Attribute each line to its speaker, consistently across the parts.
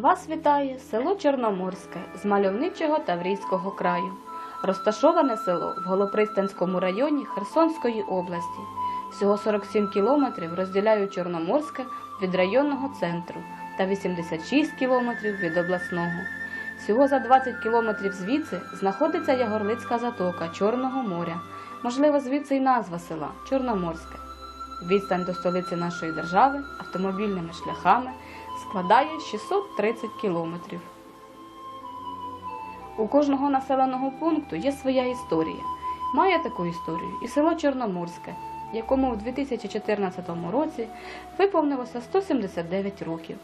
Speaker 1: Вас вітає село Чорноморське з мальовничого Таврійського краю. Розташоване село в Голопристанському районі Херсонської області. Всього 47 кілометрів розділяють Чорноморське від районного центру та 86 кілометрів від обласного. Всього за 20 кілометрів звідси знаходиться Ягорлицька затока Чорного моря. Можливо, звідси й назва села Чорноморське. Відстань до столиці нашої держави автомобільними шляхами складає 630 кілометрів. У кожного населеного пункту є своя історія. Має таку історію і село Чорноморське, якому в 2014 році виповнилося 179 років.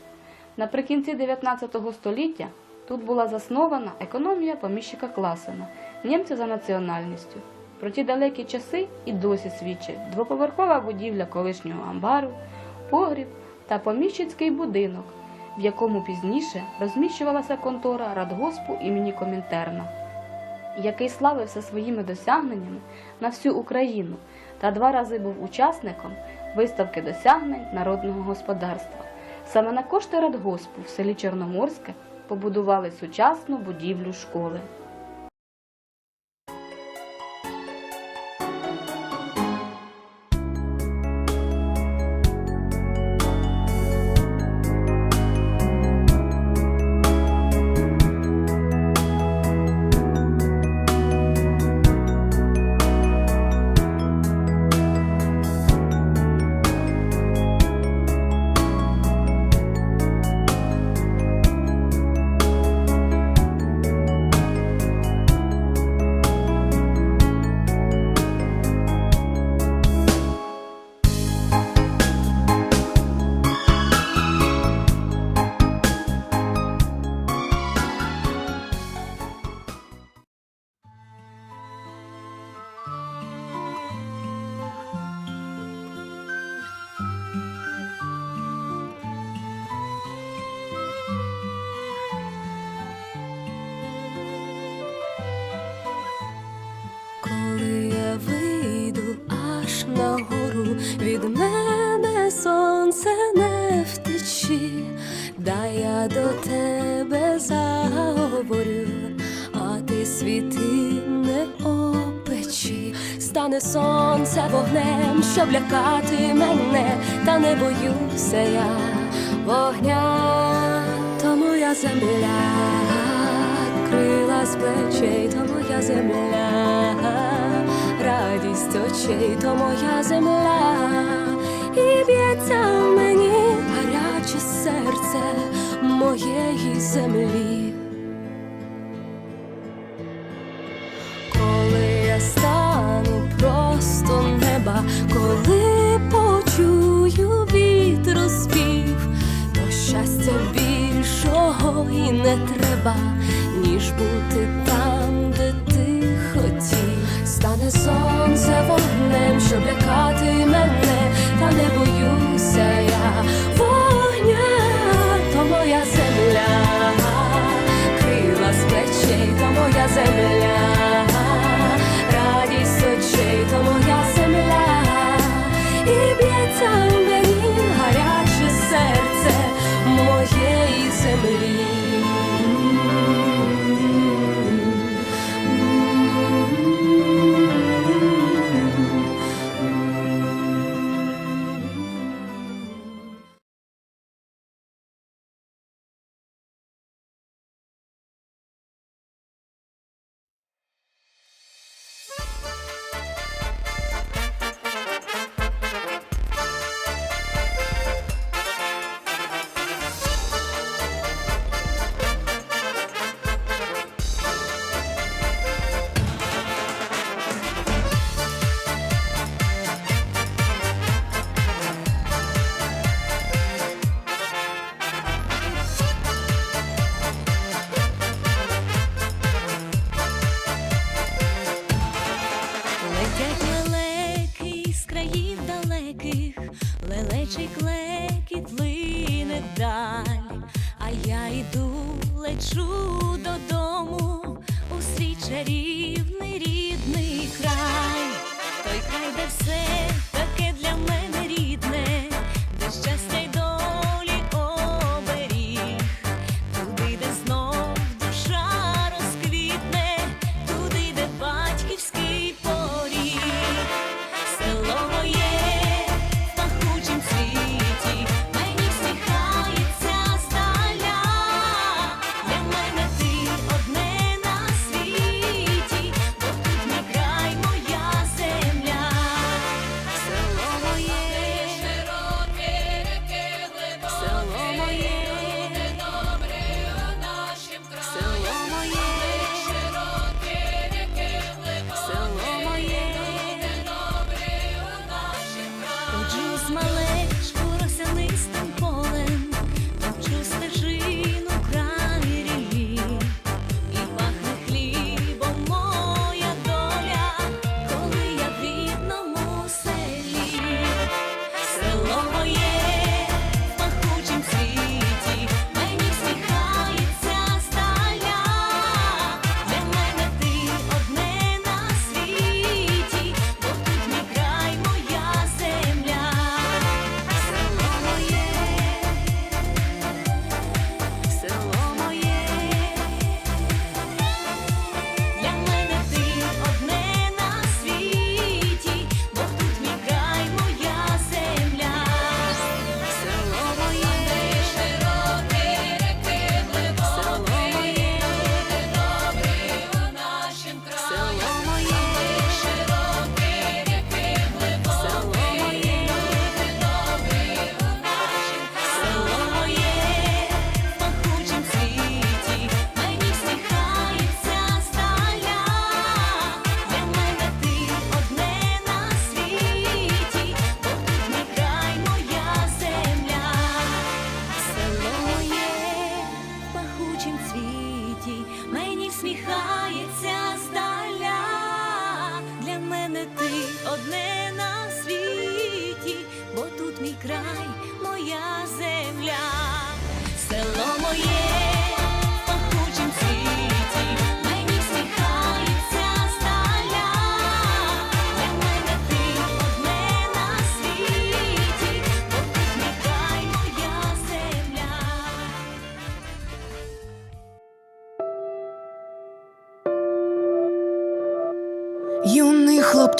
Speaker 1: Наприкінці 19 століття тут була заснована економія поміщика Класена, німця за національністю. Про ті далекі часи і досі свідчить двоповерхова будівля колишнього амбару, погріб та поміщицький будинок, в якому пізніше розміщувалася контора радгоспу імені Комінтерна, який славився своїми досягненнями на всю Україну та два рази був учасником виставки досягнень народного господарства. Саме на кошти радгоспу в селі Чорноморське побудували сучасну будівлю школи.
Speaker 2: Від мене сонце не втечі, да я до тебе заговорю, а ти світи не опечі, стане сонце вогнем, щоб лякати мене, та не боюся я вогня, то моя земля. Крила з плечей, то моя земля, радість очей, то моя земля, і б'ється в мені гаряче серце моєї землі. Коли я стану просто неба, коли почую вітру спів, то щастя більшого і не треба, ніж бути там, де ти хотів. Стане сонце вогнем, щоб лякати мене, та не боюся я. Вогня, то моя земля, крила з плечей, то моя земля,
Speaker 3: Лелеки з країв далеких, лелечий клекіт лине вдаль, а я йду, лечу додому у свій чарівний рідний край, той край, де все очень цвет.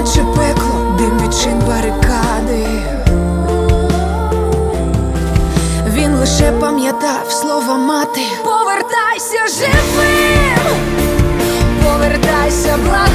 Speaker 4: Наче пекло, дим відчин барикади. Він лише пам'ятав слова мати. Повертайся живим, повертайся, благаю,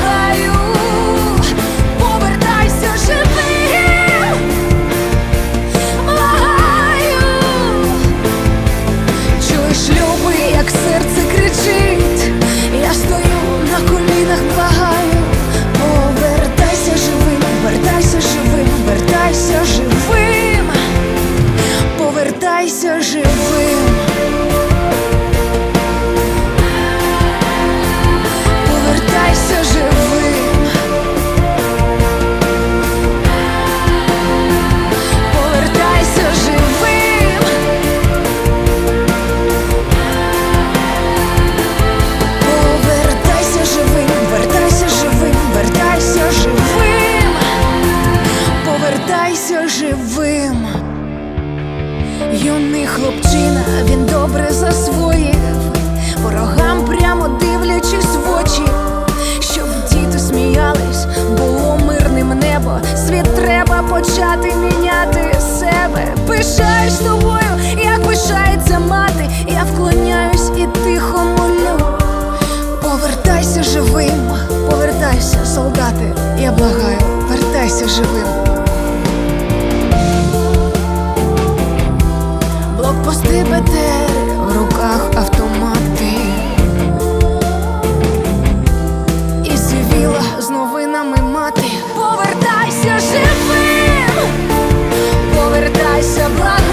Speaker 4: Світ треба почати міняти себе. Пишаюсь тобою, як пишається мати. Я вклоняюсь і тихо молю. Повертайся живим, повертайся, солдати, я благаю, вертайся живим. Блокпости БТР в руках авто. все благо.